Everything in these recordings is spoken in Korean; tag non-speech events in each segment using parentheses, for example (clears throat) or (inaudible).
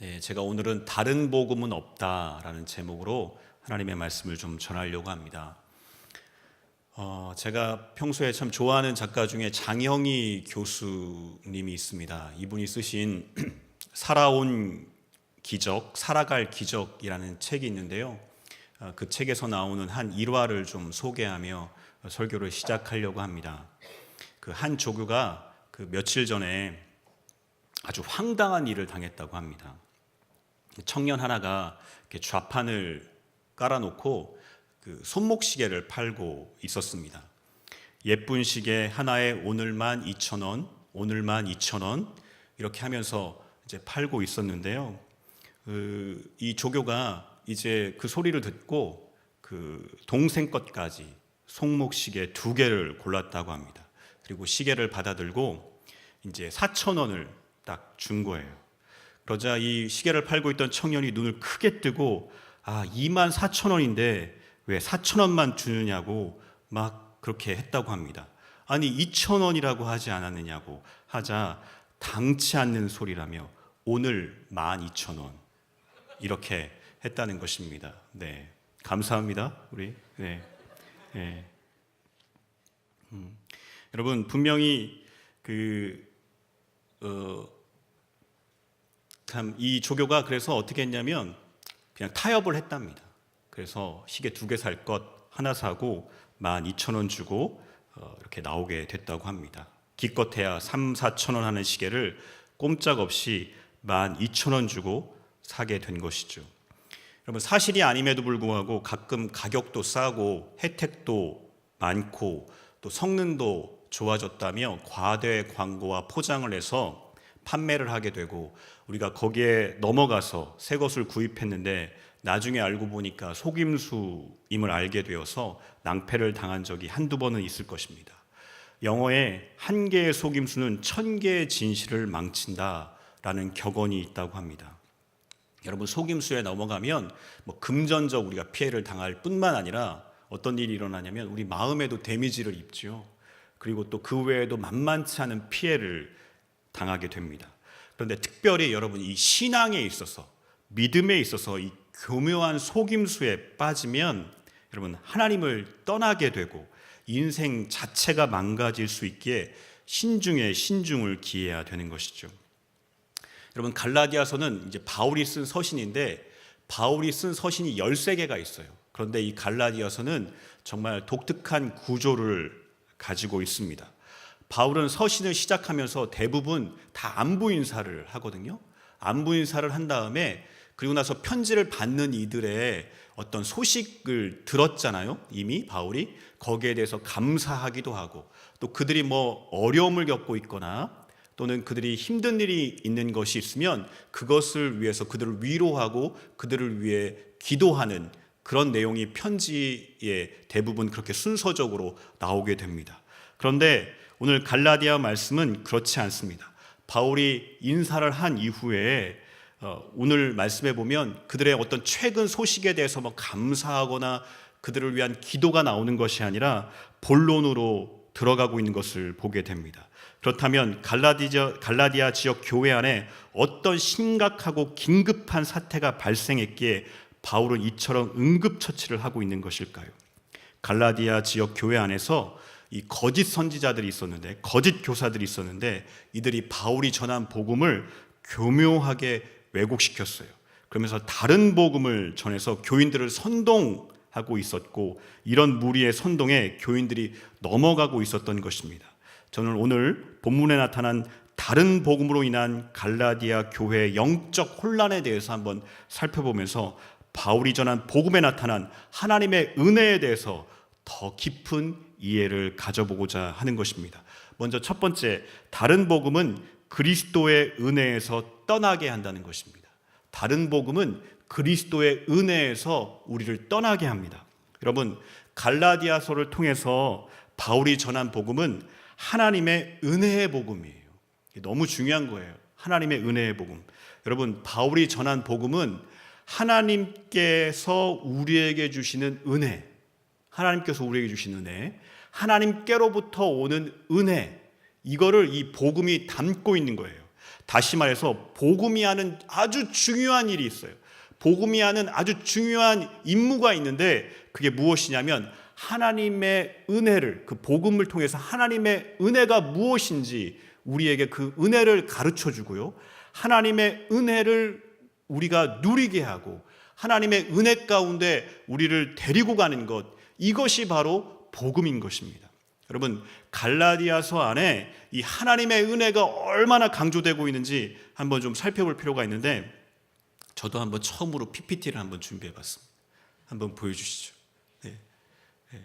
네, 제가 오늘은 다른 복음은 없다라는 제목으로 하나님의 말씀을 좀 전하려고 합니다. 어, 제가 평소에 참 좋아하는 작가 중에 장영희 교수님이 있습니다. 이분이 쓰신 (clears throat) 살아온 기적, 살아갈 기적이라는 책이 있는데요. 어, 그 책에서 나오는 한 일화를 좀 소개하며 설교를 시작하려고 합니다. 그 한 조교가 그 며칠 전에 아주 황당한 일을 당했다고 합니다. 청년 하나가 좌판을 깔아놓고 그 손목 시계를 팔고 있었습니다. 예쁜 시계 하나에 오늘만 2천 원, 오늘만 2천 원 이렇게 하면서 이제 팔고 있었는데요. 그, 이 조교가 이제 그 소리를 듣고 그 동생 것까지 손목 시계 두 개를 골랐다고 합니다. 그리고 시계를 받아들고 이제 4천 원을 딱 준 거예요. 그러자 이 시계를 팔고 있던 청년이 눈을 크게 뜨고 아 2만 4천 원인데 왜 4천 원만 주느냐고 막 그렇게 했다고 합니다. 아니 2천 원이라고 하지 않았느냐고 하자 당치 않는 소리라며 오늘 12,000원 이렇게 했다는 것입니다. 네. 감사합니다. 우리. 네. 네. 음. 여러분 분명히 그 어, 참 이 조교가 그래서 어떻게 했냐면 그냥 타협을 했답니다. 그래서 시계 두 개 살 것 하나 사고 12,000원 주고 어, 이렇게 나오게 됐다고 합니다. 기껏해야 3, 4천 원 하는 시계를 꼼짝없이 12,000원 주고 사게 된 것이죠. 여러분 사실이 아님에도 불구하고 가끔 가격도 싸고 혜택도 많고 또 성능도 좋아졌다며 과대 광고와 포장을 해서 판매를 하게 되고 우리가 거기에 넘어가서 새 것을 구입했는데 나중에 알고 보니까 속임수임을 알게 되어서 낭패를 당한 적이 한두 번은 있을 것입니다. 영어에 한 개의 속임수는 천 개의 진실을 망친다라는 격언이 있다고 합니다. 여러분 속임수에 넘어가면 뭐 금전적 우리가 피해를 당할 뿐만 아니라 어떤 일이 일어나냐면 우리 마음에도 데미지를 입죠. 그리고 또 그 외에도 만만치 않은 피해를 당하게 됩니다. 그런데 특별히 여러분 이 신앙에 있어서 믿음에 있어서 이 교묘한 속임수에 빠지면 여러분 하나님을 떠나게 되고 인생 자체가 망가질 수 있기에 신중에 신중을 기해야 되는 것이죠. 여러분 갈라디아서는 이제 바울이 쓴 서신인데 바울이 쓴 서신이 13개가 있어요. 그런데 이 갈라디아서는 정말 독특한 구조를 가지고 있습니다. 바울은 서신을 시작하면서 대부분 다 안부 인사를 하거든요. 안부 인사를 한 다음에 그리고 나서 편지를 받는 이들의 어떤 소식을 들었잖아요. 이미 바울이 거기에 대해서 감사하기도 하고 또 그들이 뭐 어려움을 겪고 있거나 또는 그들이 힘든 일이 있는 것이 있으면 그것을 위해서 그들을 위로하고 그들을 위해 기도하는 그런 내용이 편지에 대부분 그렇게 순서적으로 나오게 됩니다. 그런데 오늘 갈라디아 말씀은 그렇지 않습니다. 바울이 인사를 한 이후에 어, 오늘 말씀에 보면 그들의 어떤 최근 소식에 대해서 뭐 감사하거나 그들을 위한 기도가 나오는 것이 아니라 본론으로 들어가고 있는 것을 보게 됩니다. 그렇다면 갈라디아, 갈라디아 지역 교회 안에 어떤 심각하고 긴급한 사태가 발생했기에 바울은 이처럼 응급처치를 하고 있는 것일까요? 갈라디아 지역 교회 안에서 이 거짓 선지자들이 있었는데 거짓 교사들이 있었는데 이들이 바울이 전한 복음을 교묘하게 왜곡시켰어요. 그러면서 다른 복음을 전해서 교인들을 선동하고 있었고 이런 무리의 선동에 교인들이 넘어가고 있었던 것입니다. 저는 오늘 본문에 나타난 다른 복음으로 인한 갈라디아 교회의 영적 혼란에 대해서 한번 살펴보면서 바울이 전한 복음에 나타난 하나님의 은혜에 대해서 더 깊은 이해를 가져보고자 하는 것입니다. 먼저 첫 번째, 다른 복음은 그리스도의 은혜에서 떠나게 한다는 것입니다. 다른 복음은 그리스도의 은혜에서 우리를 떠나게 합니다. 여러분, 갈라디아서를 통해서 바울이 전한 복음은 하나님의 은혜의 복음이에요. 너무 중요한 거예요. 하나님의 은혜의 복음. 여러분, 바울이 전한 복음은 하나님께서 우리에게 주시는 은혜, 하나님께서 우리에게 주시는 은혜, 하나님께로부터 오는 은혜, 이거를 이 복음이 담고 있는 거예요. 다시 말해서 복음이 하는 아주 중요한 일이 있어요. 복음이 하는 아주 중요한 임무가 있는데 그게 무엇이냐면 하나님의 은혜를 그 복음을 통해서 하나님의 은혜가 무엇인지 우리에게 그 은혜를 가르쳐 주고요. 하나님의 은혜를 우리가 누리게 하고 하나님의 은혜 가운데 우리를 데리고 가는 것 이것이 바로 복음인 것입니다. 여러분 갈라디아서 안에 이 하나님의 은혜가 얼마나 강조되고 있는지 한번 좀 살펴볼 필요가 있는데 저도 한번 처음으로 PPT를 한번 준비해 봤습니다. 한번 보여주시죠. 네. 네.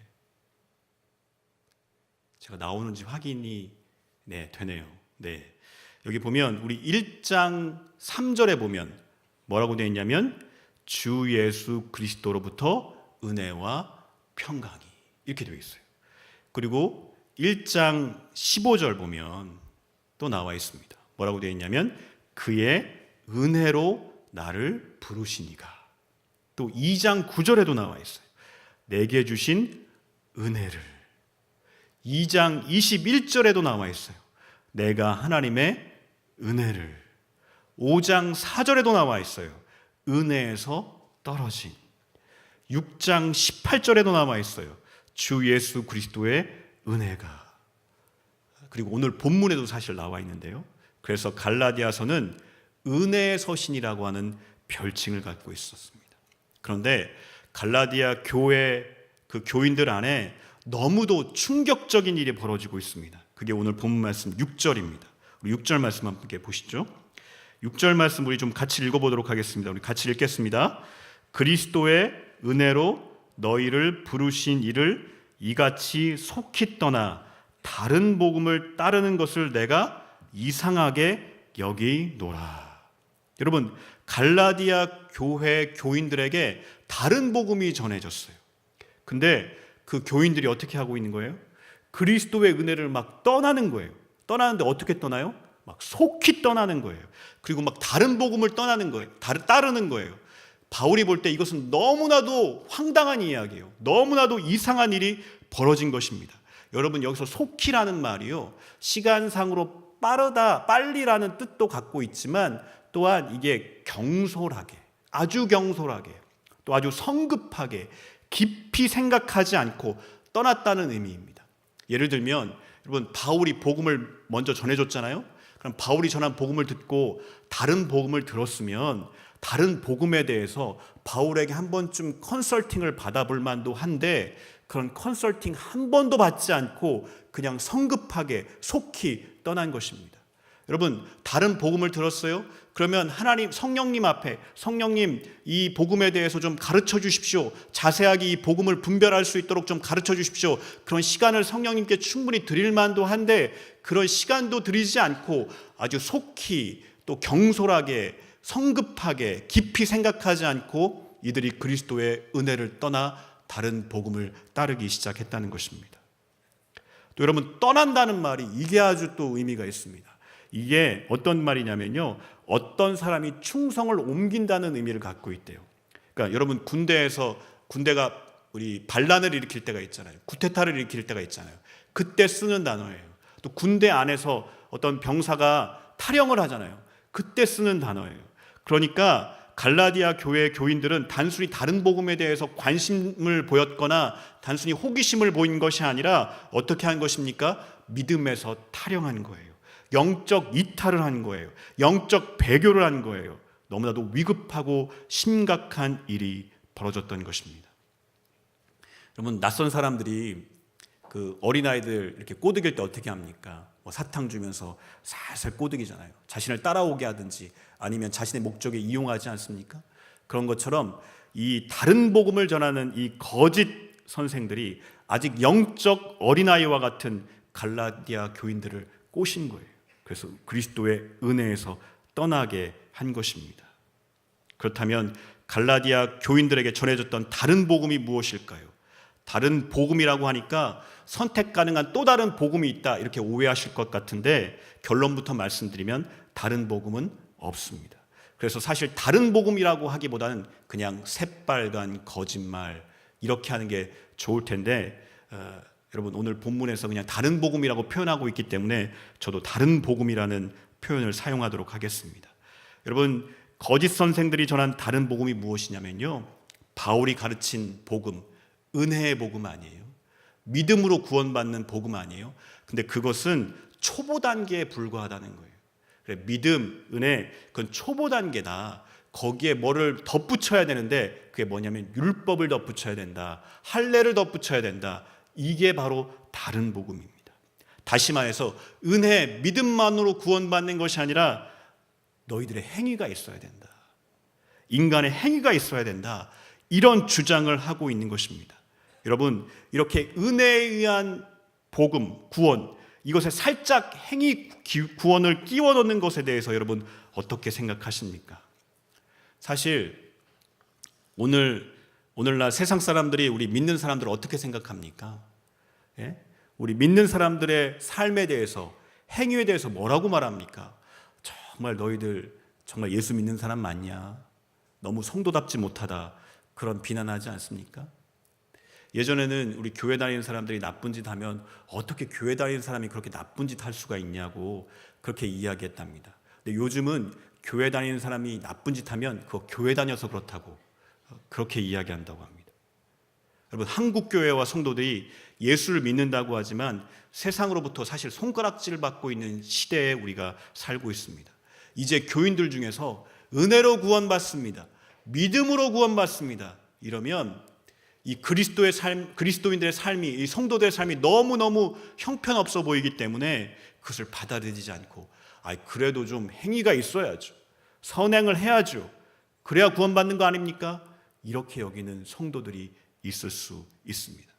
제가 나오는지 확인이 네, 되네요. 네. 여기 보면 우리 1장 3절에 보면 뭐라고 되어 있냐면 주 예수 그리스도로부터 은혜와 평강이 이렇게 되어 있어요. 그리고 1장 15절 보면 또 나와 있습니다. 뭐라고 되어 있냐면 그의 은혜로 나를 부르시니가. 또 2장 9절에도 나와 있어요. 내게 주신 은혜를. 2장 21절에도 나와 있어요. 내가 하나님의 은혜를. 5장 4절에도 나와 있어요. 은혜에서 떨어진. 6장 18절에도 나와 있어요. 주 예수 그리스도의 은혜가. 그리고 오늘 본문에도 사실 나와 있는데요. 그래서 갈라디아서는 은혜의 서신이라고 하는 별칭을 갖고 있었습니다. 그런데 갈라디아 교회 그 교인들 안에 너무도 충격적인 일이 벌어지고 있습니다. 그게 오늘 본문 말씀 6절입니다. 우리 6절 말씀 함께 보시죠. 6절 말씀 우리 좀 같이 읽어보도록 하겠습니다. 우리 같이 읽겠습니다. 그리스도의 은혜로 너희를 부르신 이를 이같이 속히 떠나 다른 복음을 따르는 것을 내가 이상하게 여기노라. 여러분 갈라디아 교회 교인들에게 다른 복음이 전해졌어요. 근데 그 교인들이 어떻게 하고 있는 거예요? 그리스도의 은혜를 막 떠나는 거예요. 떠나는데 어떻게 떠나요? 막 속히 떠나는 거예요. 그리고 막 다른 복음을 떠나는 거예요. 따르는 거예요. 바울이 볼 때 이것은 너무나도 황당한 이야기예요. 너무나도 이상한 일이 벌어진 것입니다. 여러분 여기서 속히라는 말이요. 시간상으로 빠르다, 빨리라는 뜻도 갖고 있지만 또한 이게 경솔하게, 아주 경솔하게, 또 아주 성급하게, 깊이 생각하지 않고 떠났다는 의미입니다. 예를 들면 여러분 바울이 복음을 먼저 전해 줬잖아요. 그럼 바울이 전한 복음을 듣고 다른 복음을 들었으면 다른 복음에 대해서 바울에게 한 번쯤 컨설팅을 받아볼 만도 한데 그런 컨설팅 한 번도 받지 않고 그냥 성급하게 속히 떠난 것입니다. 여러분 다른 복음을 들었어요? 그러면 하나님 성령님 앞에 성령님 이 복음에 대해서 좀 가르쳐 주십시오. 자세하게 이 복음을 분별할 수 있도록 좀 가르쳐 주십시오. 그런 시간을 성령님께 충분히 드릴 만도 한데 그런 시간도 드리지 않고 아주 속히 또 경솔하게 성급하게 깊이 생각하지 않고 이들이 그리스도의 은혜를 떠나 다른 복음을 따르기 시작했다는 것입니다. 또 여러분 떠난다는 말이 이게 아주 또 의미가 있습니다. 이게 어떤 말이냐면요. 어떤 사람이 충성을 옮긴다는 의미를 갖고 있대요. 그러니까 여러분 군대에서 군대가 우리 반란을 일으킬 때가 있잖아요. 구테타를 일으킬 때가 있잖아요. 그때 쓰는 단어예요. 또 군대 안에서 어떤 병사가 탈영을 하잖아요. 그때 쓰는 단어예요. 그러니까 갈라디아 교회 교인들은 단순히 다른 복음에 대해서 관심을 보였거나 단순히 호기심을 보인 것이 아니라 어떻게 한 것입니까? 믿음에서 탈영한 거예요. 영적 이탈을 한 거예요. 영적 배교를 한 거예요. 너무나도 위급하고 심각한 일이 벌어졌던 것입니다. 여러분 낯선 사람들이 그 어린아이들 이렇게 꼬드길 때 어떻게 합니까? 뭐 사탕 주면서 살살 꼬드기잖아요. 자신을 따라오게 하든지 아니면 자신의 목적에 이용하지 않습니까? 그런 것처럼 이 다른 복음을 전하는 이 거짓 선생들이 아직 영적 어린아이와 같은 갈라디아 교인들을 꼬신 거예요. 그래서 그리스도의 은혜에서 떠나게 한 것입니다. 그렇다면 갈라디아 교인들에게 전해졌던 다른 복음이 무엇일까요? 다른 복음이라고 하니까 선택 가능한 또 다른 복음이 있다 이렇게 오해하실 것 같은데 결론부터 말씀드리면 다른 복음은 없습니다. 그래서 사실 다른 복음이라고 하기보다는 그냥 새빨간 거짓말 이렇게 하는 게 좋을 텐데 어, 여러분 오늘 본문에서 그냥 다른 복음이라고 표현하고 있기 때문에 저도 다른 복음이라는 표현을 사용하도록 하겠습니다. 여러분 거짓 선생들이 전한 다른 복음이 무엇이냐면요. 바울이 가르친 복음, 은혜의 복음 아니에요. 믿음으로 구원받는 복음 아니에요. 근데 그것은 초보 단계에 불과하다는 거예요. 그래, 믿음, 은혜, 그건 초보 단계다. 거기에 뭐를 덧붙여야 되는데 그게 뭐냐면 율법을 덧붙여야 된다. 할례를 덧붙여야 된다. 이게 바로 다른 복음입니다. 다시 말해서 은혜, 믿음만으로 구원받는 것이 아니라 너희들의 행위가 있어야 된다. 인간의 행위가 있어야 된다. 이런 주장을 하고 있는 것입니다. 여러분, 이렇게 은혜에 의한 복음, 구원, 이것에 살짝 행위 구원을 끼워 넣는 것에 대해서 여러분 어떻게 생각하십니까? 사실 오늘 오늘날 세상 사람들이 우리 믿는 사람들을 어떻게 생각합니까? 예? 우리 믿는 사람들의 삶에 대해서 행위에 대해서 뭐라고 말합니까? 정말 너희들 정말 예수 믿는 사람 맞냐? 너무 성도답지 못하다. 그런 비난하지 않습니까? 예전에는 우리 교회 다니는 사람들이 나쁜 짓 하면 어떻게 교회 다니는 사람이 그렇게 나쁜 짓 할 수가 있냐고 그렇게 이야기했답니다. 근데 요즘은 교회 다니는 사람이 나쁜 짓 하면 그 교회 다녀서 그렇다고 그렇게 이야기한다고 합니다. 여러분 한국 교회와 성도들이 예수를 믿는다고 하지만 세상으로부터 사실 손가락질 받고 있는 시대에 우리가 살고 있습니다. 이제 교인들 중에서 은혜로 구원받습니다. 믿음으로 구원받습니다. 이러면 이 그리스도의 삶, 그리스도인들의 삶이, 이 성도들의 삶이 너무너무 형편없어 보이기 때문에 그것을 받아들이지 않고, 아, 그래도 좀 행위가 있어야죠. 선행을 해야죠. 그래야 구원받는 거 아닙니까? 이렇게 여기는 성도들이 있을 수 있습니다.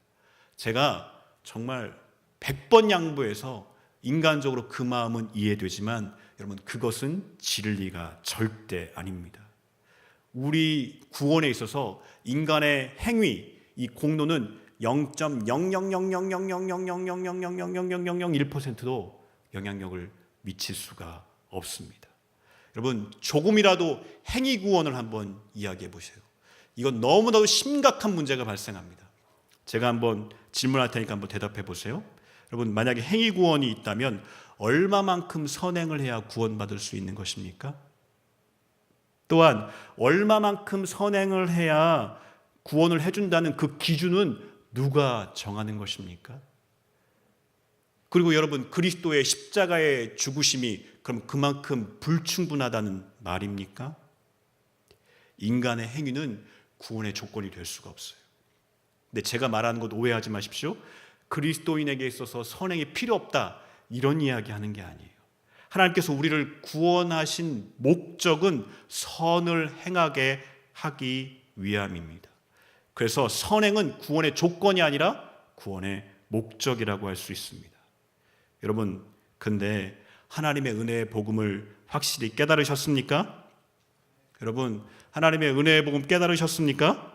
제가 정말 100번 양보해서 인간적으로 그 마음은 이해되지만 여러분 그것은 진리가 절대 아닙니다. 우리 구원에 있어서 인간의 행위 이 공로는 0.000000000000001%도 영향력을 미칠 수가 없습니다. 여러분 조금이라도 행위 구원을 한번 이야기해 보세요. 이건 너무나도 심각한 문제가 발생합니다. 제가 한번 질문할 테니까 한번 대답해 보세요. 여러분 만약에 행위 구원이 있다면 얼마만큼 선행을 해야 구원받을 수 있는 것입니까? 또한 얼마만큼 선행을 해야 구원을 해준다는 그 기준은 누가 정하는 것입니까? 그리고 여러분 그리스도의 십자가의 죽으심이 그럼 그만큼 불충분하다는 말입니까? 인간의 행위는 구원의 조건이 될 수가 없어요. 근데 제가 말하는 것 오해하지 마십시오. 그리스도인에게 있어서 선행이 필요 없다 이런 이야기 하는 게 아니에요. 하나님께서 우리를 구원하신 목적은 선을 행하게 하기 위함입니다. 그래서 선행은 구원의 조건이 아니라 구원의 목적이라고 할 수 있습니다. 여러분, 근데 하나님의 은혜의 복음을 확실히 깨달으셨습니까? 여러분, 하나님의 은혜의 복음 깨달으셨습니까?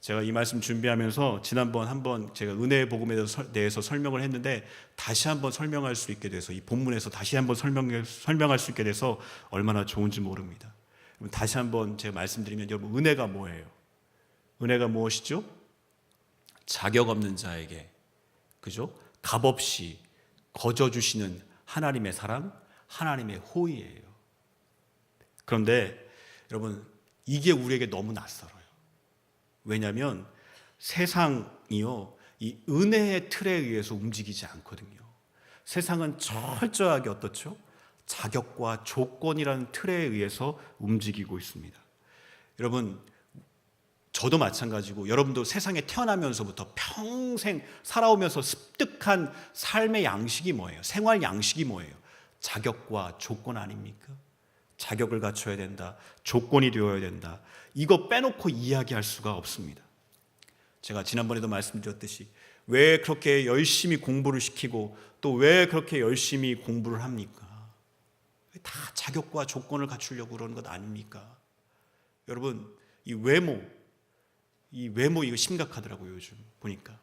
제가 이 말씀 준비하면서 지난번 한번 제가 은혜의 복음에 대해서 설명을 했는데 다시 한번 설명할 수 있게 돼서 이 본문에서 다시 한번 설명, 설명할 수 있게 돼서 얼마나 좋은지 모릅니다. 다시 한번 제가 말씀드리면 여러분 은혜가 뭐예요? 은혜가 무엇이죠? 자격 없는 자에게 그죠? 값없이 거저 주시는 하나님의 사랑, 하나님의 호의예요. 그런데 여러분 이게 우리에게 너무 낯설어요. 왜냐하면 세상이요 이 은혜의 틀에 의해서 움직이지 않거든요. 세상은 철저하게 어떻죠? 자격과 조건이라는 틀에 의해서 움직이고 있습니다. 여러분 저도 마찬가지고 여러분도 세상에 태어나면서부터 평생 살아오면서 습득한 삶의 양식이 뭐예요? 생활 양식이 뭐예요? 자격과 조건 아닙니까? 자격을 갖춰야 된다. 조건이 되어야 된다. 이거 빼놓고 이야기할 수가 없습니다. 제가 지난번에도 말씀드렸듯이 왜 그렇게 열심히 공부를 시키고 또 왜 그렇게 열심히 공부를 합니까? 다 자격과 조건을 갖추려고 그러는 것 아닙니까? 여러분, 이 외모, 이 외모 이거 심각하더라고요, 요즘 보니까.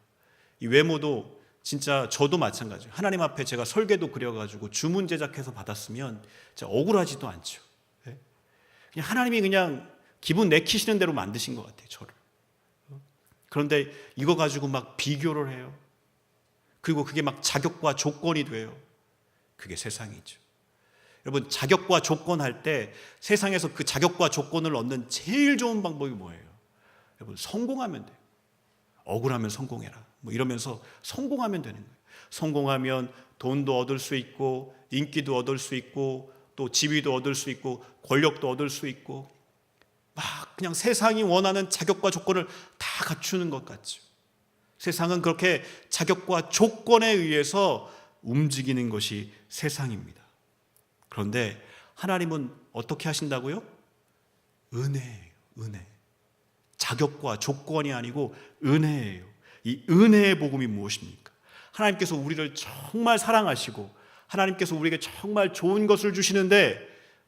이 외모도 진짜 저도 마찬가지예요. 하나님 앞에 제가 설계도 그려가지고 주문 제작해서 받았으면 억울하지도 않죠. 예? 그냥 하나님이 그냥 기분 내키시는 대로 만드신 것 같아요, 저를. 그런데 이거 가지고 막 비교를 해요. 그리고 그게 막 자격과 조건이 돼요. 그게 세상이죠. 여러분 자격과 조건 할 때 세상에서 그 자격과 조건을 얻는 제일 좋은 방법이 뭐예요? 여러분 성공하면 돼요. 억울하면 성공해라. 뭐 이러면서 성공하면 되는 거예요. 성공하면 돈도 얻을 수 있고 인기도 얻을 수 있고 또 지위도 얻을 수 있고 권력도 얻을 수 있고 막 그냥 세상이 원하는 자격과 조건을 다 갖추는 것 같죠. 세상은 그렇게 자격과 조건에 의해서 움직이는 것이 세상입니다. 그런데 하나님은 어떻게 하신다고요? 은혜예요. 은혜. 자격과 조건이 아니고 은혜예요. 이 은혜의 복음이 무엇입니까? 하나님께서 우리를 정말 사랑하시고 하나님께서 우리에게 정말 좋은 것을 주시는데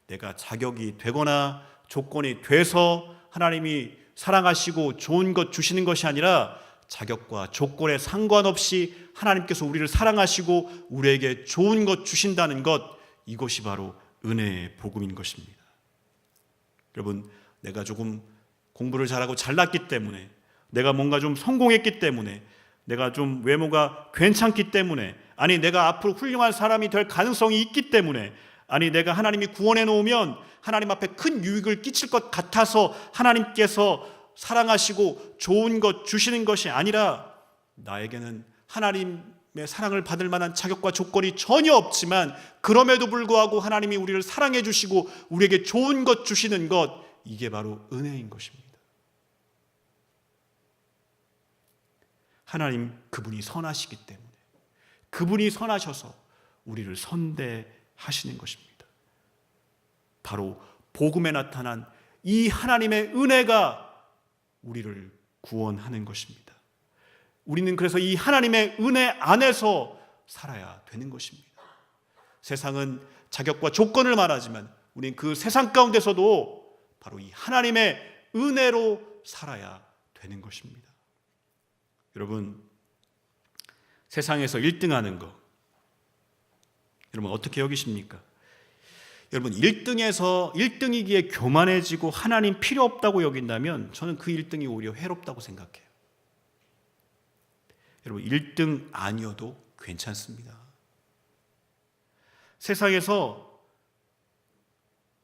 내가 자격이 되거나 조건이 돼서 하나님이 사랑하시고 좋은 것 주시는 것이 아니라 자격과 조건에 상관없이 하나님께서 우리를 사랑하시고 우리에게 좋은 것 주신다는 것 이것이 바로 은혜의 복음인 것입니다. 여러분, 내가 조금 공부를 잘하고 잘났기 때문에 내가 뭔가 좀 성공했기 때문에 내가 좀 외모가 괜찮기 때문에 아니 내가 앞으로 훌륭한 사람이 될 가능성이 있기 때문에 아니 내가 하나님이 구원해 놓으면 하나님 앞에 큰 유익을 끼칠 것 같아서 하나님께서 사랑하시고 좋은 것 주시는 것이 아니라 나에게는 하나님의 사랑을 받을 만한 자격과 조건이 전혀 없지만 그럼에도 불구하고 하나님이 우리를 사랑해 주시고 우리에게 좋은 것 주시는 것 이게 바로 은혜인 것입니다. 하나님 그분이 선하시기 때문에 그분이 선하셔서 우리를 선대하시는 것입니다. 바로 복음에 나타난 이 하나님의 은혜가 우리를 구원하는 것입니다. 우리는 그래서 이 하나님의 은혜 안에서 살아야 되는 것입니다. 세상은 자격과 조건을 말하지만 우리는 그 세상 가운데서도 바로 이 하나님의 은혜로 살아야 되는 것입니다. 여러분, 세상에서 1등 하는 거, 여러분 어떻게 여기십니까? 여러분 1등에서 1등이기에 교만해지고 하나님 필요 없다고 여긴다면 저는 그 1등이 오히려 해롭다고 생각해요. 여러분 1등 아니어도 괜찮습니다. 세상에서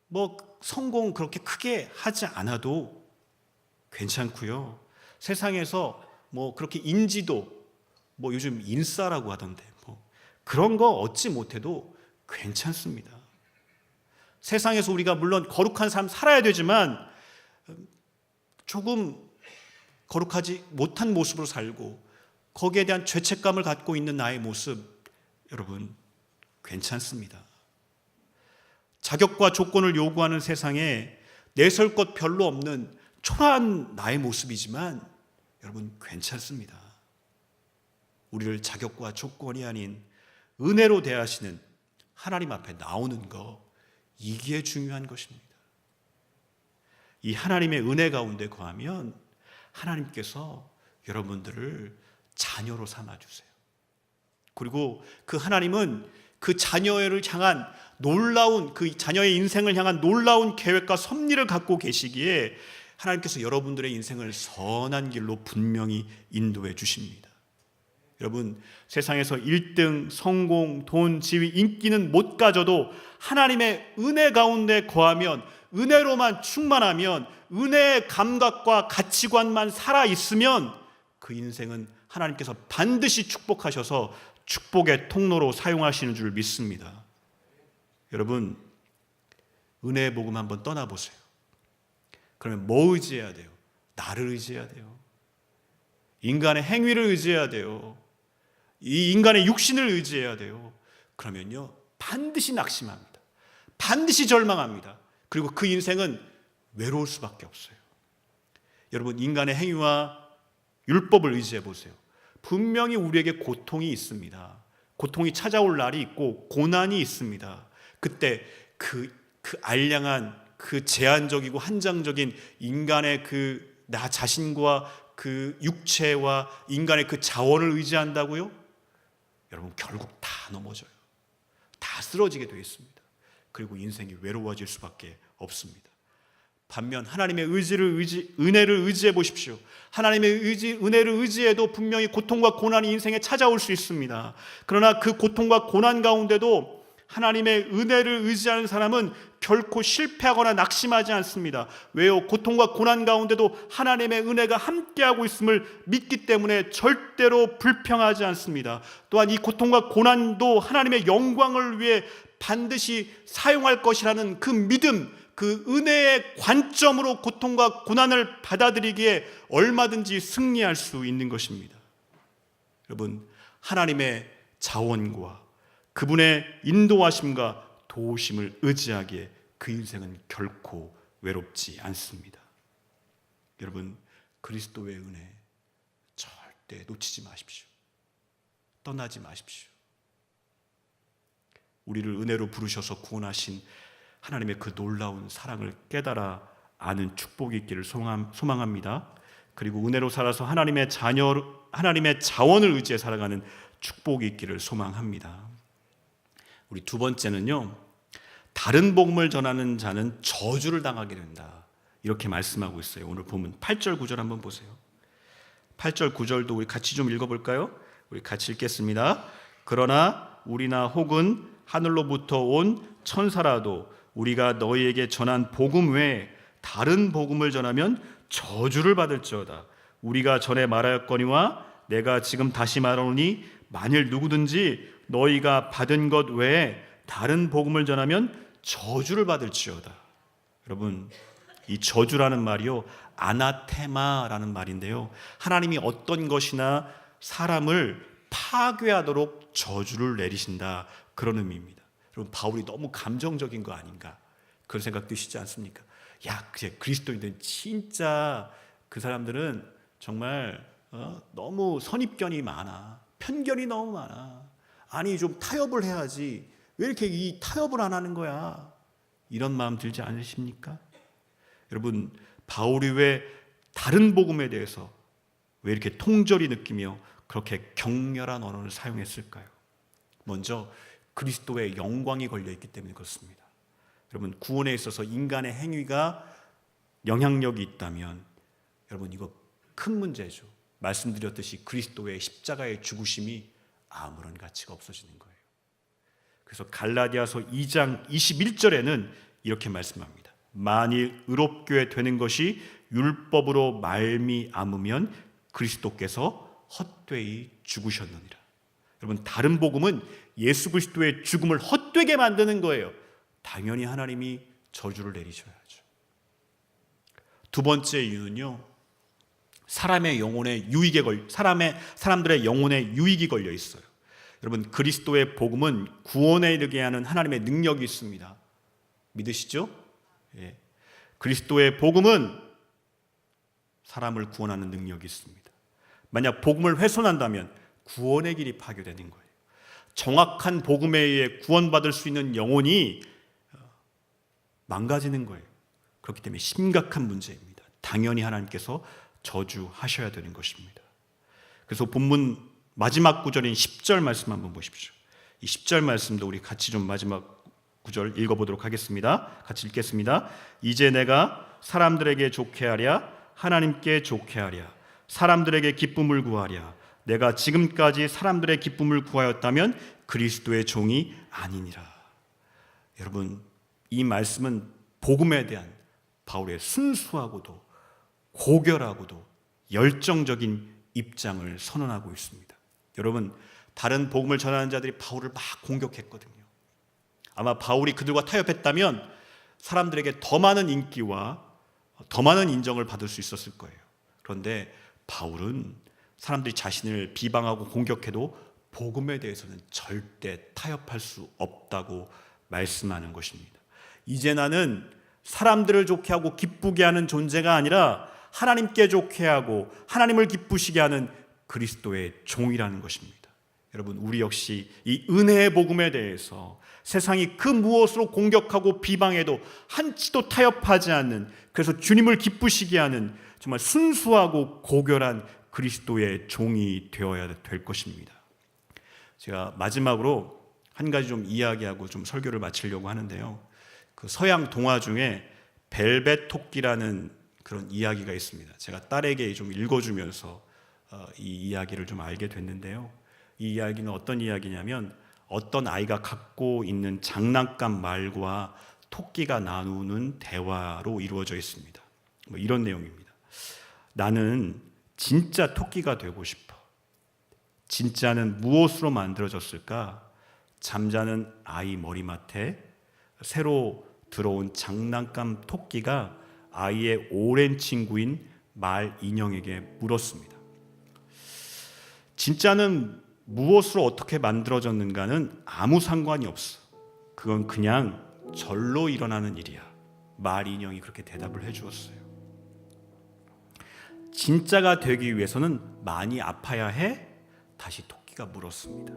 뭐 성공 그렇게 크게 하지 않아도 괜찮고요. 세상에서 뭐 그렇게 인지도 뭐 요즘 인싸라고 하던데 뭐 그런 거 얻지 못해도 괜찮습니다. 세상에서 우리가 물론 거룩한 삶 살아야 되지만 조금 거룩하지 못한 모습으로 살고 거기에 대한 죄책감을 갖고 있는 나의 모습 여러분 괜찮습니다. 자격과 조건을 요구하는 세상에 내설 것 별로 없는 초라한 나의 모습이지만 여러분 괜찮습니다. 우리를 자격과 조건이 아닌 은혜로 대하시는 하나님 앞에 나오는 거 이게 중요한 것입니다. 이 하나님의 은혜 가운데 거하면 하나님께서 여러분들을 자녀로 삼아 주세요. 그리고 그 하나님은 그 자녀를 향한 놀라운 그 자녀의 인생을 향한 놀라운 계획과 섭리를 갖고 계시기에 하나님께서 여러분들의 인생을 선한 길로 분명히 인도해 주십니다. 여러분, 세상에서 1등, 성공, 돈, 지위, 인기는 못 가져도 하나님의 은혜 가운데 거하면, 은혜로만 충만하면, 은혜의 감각과 가치관만 살아있으면 그 인생은 하나님께서 반드시 축복하셔서 축복의 통로로 사용하시는 줄 믿습니다. 여러분, 은혜의 복음 한번 떠나보세요. 그러면 뭐 의지해야 돼요? 나를 의지해야 돼요. 인간의 행위를 의지해야 돼요. 이 인간의 육신을 의지해야 돼요. 그러면요, 반드시 낙심합니다. 반드시 절망합니다. 그리고 그 인생은 외로울 수밖에 없어요. 여러분, 인간의 행위와 율법을 의지해 보세요. 분명히 우리에게 고통이 있습니다. 고통이 찾아올 날이 있고 고난이 있습니다. 그때 그, 그 알량한 그 제한적이고 한정적인 인간의 그 나 자신과 그 육체와 인간의 그 자원을 의지한다고요? 여러분 결국 다 넘어져요. 다 쓰러지게 되어 있습니다. 그리고 인생이 외로워질 수밖에 없습니다. 반면 하나님의 의지를 의지 은혜를 의지해 보십시오. 하나님의 의지 은혜를 의지해도 분명히 고통과 고난이 인생에 찾아올 수 있습니다. 그러나 그 고통과 고난 가운데도 하나님의 은혜를 의지하는 사람은 결코 실패하거나 낙심하지 않습니다. 왜요? 고통과 고난 가운데도 하나님의 은혜가 함께하고 있음을 믿기 때문에 절대로 불평하지 않습니다. 또한 이 고통과 고난도 하나님의 영광을 위해 반드시 사용할 것이라는 그 믿음, 그 은혜의 관점으로 고통과 고난을 받아들이기에 얼마든지 승리할 수 있는 것입니다. 여러분, 하나님의 자원과 그분의 인도하심과 도우심을 의지하기에 그 인생은 결코 외롭지 않습니다. 여러분, 그리스도의 은혜 절대 놓치지 마십시오. 떠나지 마십시오. 우리를 은혜로 부르셔서 구원하신 하나님의 그 놀라운 사랑을 깨달아 아는 축복이 있기를 소망합니다. 그리고 은혜로 살아서 하나님의 자녀 하나님의 자원을 의지해 살아가는 축복이 있기를 소망합니다. 우리 두 번째는요. 다른 복음을 전하는 자는 저주를 당하게 된다. 이렇게 말씀하고 있어요. 오늘 보면 8절 9절 한번 보세요. 8절 9절도 우리 같이 좀 읽어 볼까요? 우리 같이 읽겠습니다. 그러나 우리나 혹은 하늘로부터 온 천사라도 우리가 너희에게 전한 복음 외에 다른 복음을 전하면 저주를 받을지어다. 우리가 전에 말하였거니와 내가 지금 다시 말하노니 만일 누구든지 너희가 받은 것 외에 다른 복음을 전하면 저주를 받을지어다. 여러분, 이 저주라는 말이요. 아나테마라는 말인데요. 하나님이 어떤 것이나 사람을 파괴하도록 저주를 내리신다. 그런 의미입니다. 여러분, 바울이 너무 감정적인 거 아닌가? 그런 생각 드시지 않습니까? 야, 그리스도인들 진짜 그 사람들은 정말 어? 너무 선입견이 많아. 편견이 너무 많아. 아니, 좀 타협을 해야지. 왜 이렇게 이 타협을 안 하는 거야? 이런 마음 들지 않으십니까? 여러분, 바울이 왜 다른 복음에 대해서 왜 이렇게 통절히 느끼며 그렇게 격렬한 언어를 사용했을까요? 먼저 그리스도의 영광이 걸려 있기 때문에 그렇습니다. 여러분, 구원에 있어서 인간의 행위가 영향력이 있다면 여러분 이거 큰 문제죠. 말씀드렸듯이 그리스도의 십자가의 죽으심이 아무런 가치가 없어지는 거예요. 그래서 갈라디아서 2장 21절에는 이렇게 말씀합니다. 만일 의롭게 되는 것이 율법으로 말미암으면 그리스도께서 헛되이 죽으셨느니라. 여러분 다른 복음은 예수 그리스도의 죽음을 헛되게 만드는 거예요. 당연히 하나님이 저주를 내리셔야죠. 두 번째 이유는요. 사람의 영혼에 유익에 걸 사람의 사람들의 영혼에 유익이 걸려 있어요. 여러분 그리스도의 복음은 구원에 이르게 하는 하나님의 능력이 있습니다. 믿으시죠? 예. 그리스도의 복음은 사람을 구원하는 능력이 있습니다. 만약 복음을 훼손한다면 구원의 길이 파괴되는 거예요. 정확한 복음에 의해 구원받을 수 있는 영혼이 어, 망가지는 거예요. 그렇기 때문에 심각한 문제입니다. 당연히 하나님께서 저주하셔야 되는 것입니다. 그래서 본문 마지막 구절인 10절 말씀 한번 보십시오. 이 10절 말씀도 우리 같이 좀 마지막 구절 읽어보도록 하겠습니다. 같이 읽겠습니다. 이제 내가 사람들에게 좋게 하랴, 하나님께 좋게 하랴, 사람들에게 기쁨을 구하랴. 내가 지금까지 사람들의 기쁨을 구하였다면 그리스도의 종이 아니니라. 여러분, 이 말씀은 복음에 대한 바울의 순수하고도 고결하고도 열정적인 입장을 선언하고 있습니다. 여러분, 다른 복음을 전하는 자들이 바울을 막 공격했거든요. 아마 바울이 그들과 타협했다면 사람들에게 더 많은 인기와 더 많은 인정을 받을 수 있었을 거예요. 그런데 바울은 사람들이 자신을 비방하고 공격해도 복음에 대해서는 절대 타협할 수 없다고 말씀하는 것입니다. 이제 나는 사람들을 좋게 하고 기쁘게 하는 존재가 아니라 하나님께 좋게 하고 하나님을 기쁘시게 하는 그리스도의 종이라는 것입니다. 여러분, 우리 역시 이 은혜의 복음에 대해서 세상이 그 무엇으로 공격하고 비방해도 한치도 타협하지 않는 그래서 주님을 기쁘시게 하는 정말 순수하고 고결한 그리스도의 종이 되어야 될 것입니다. 제가 마지막으로 한 가지 좀 이야기하고 좀 설교를 마치려고 하는데요. 그 서양 동화 중에 벨벳 토끼라는 그런 이야기가 있습니다. 제가 딸에게 좀 읽어주면서 어, 이 이야기를 좀 알게 됐는데요. 이 이야기는 어떤 이야기냐면 어떤 아이가 갖고 있는 장난감 말과 토끼가 나누는 대화로 이루어져 있습니다. 뭐 이런 내용입니다. 나는 진짜 토끼가 되고 싶어. 진짜는 무엇으로 만들어졌을까? 잠자는 아이 머리맡에 새로 들어온 장난감 토끼가 아이의 오랜 친구인 말 인형에게 물었습니다. 진짜는 무엇으로 어떻게 만들어졌는가는 아무 상관이 없어. 그건 그냥 절로 일어나는 일이야. 말 인형이 그렇게 대답을 해 주었어요. 진짜가 되기 위해서는 많이 아파야 해? 다시 토끼가 물었습니다.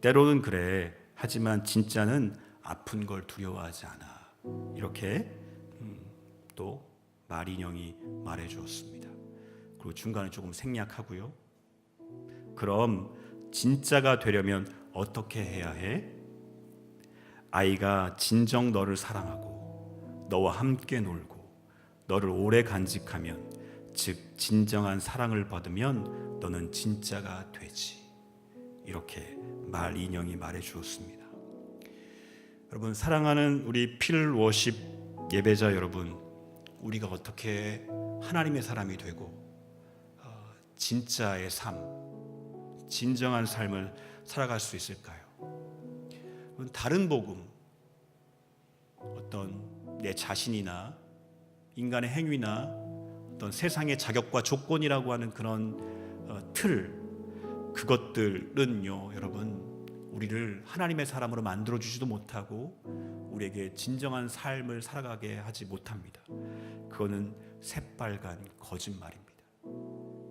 때로는 그래. 하지만 진짜는 아픈 걸 두려워하지 않아. 이렇게 음, 또 말인형이 말해 주었습니다. 그리고 중간에 조금 생략하고요. 그럼 진짜가 되려면 어떻게 해야 해? 아이가 진정 너를 사랑하고 너와 함께 놀고 너를 오래 간직하면 즉 진정한 사랑을 받으면 너는 진짜가 되지. 이렇게 말 인형이 말해 주었습니다. 여러분 사랑하는 우리 필 워십 예배자 여러분, 우리가 어떻게 하나님의 사람이 되고 어, 진짜의 삶, 진정한 삶을 살아갈 수 있을까요? 다른 복음, 어떤 내 자신이나 인간의 행위나 어떤 세상의 자격과 조건이라고 하는 그런 어, 틀, 그것들은요, 여러분, 우리를 하나님의 사람으로 만들어 주지도 못하고 우리에게 진정한 삶을 살아가게 하지 못합니다. 그거는 새빨간 거짓말입니다.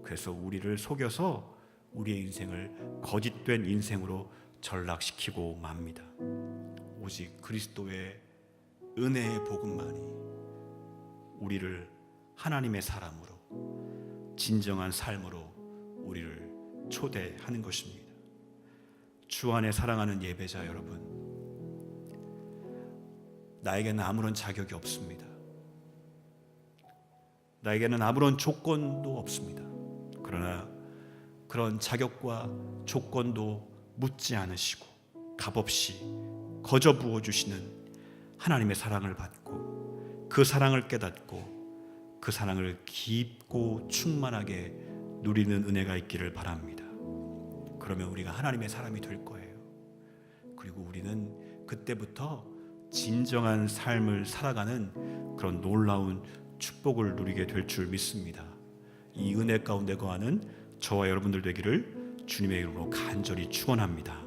그래서 우리를 속여서 우리의 인생을 거짓된 인생으로 전락시키고 맙니다. 오직 그리스도의 은혜의 복음만이 우리를 하나님의 사람으로 진정한 삶으로 우리를 초대하는 것입니다. 주 안에 사랑하는 예배자 여러분, 나에게는 아무런 자격이 없습니다. 나에게는 아무런 조건도 없습니다. 그러나 그런 자격과 조건도 묻지 않으시고 값없이 거저 부어 주시는 하나님의 사랑을 받고 그 사랑을 깨닫고 그 사랑을 깊고 충만하게 누리는 은혜가 있기를 바랍니다. 그러면 우리가 하나님의 사람이 될 거예요. 그리고 우리는 그때부터 진정한 삶을 살아가는 그런 놀라운 축복을 누리게 될 줄 믿습니다. 이 은혜 가운데 거하는 저와 여러분들 되기를 주님의 이름으로 간절히 축원합니다.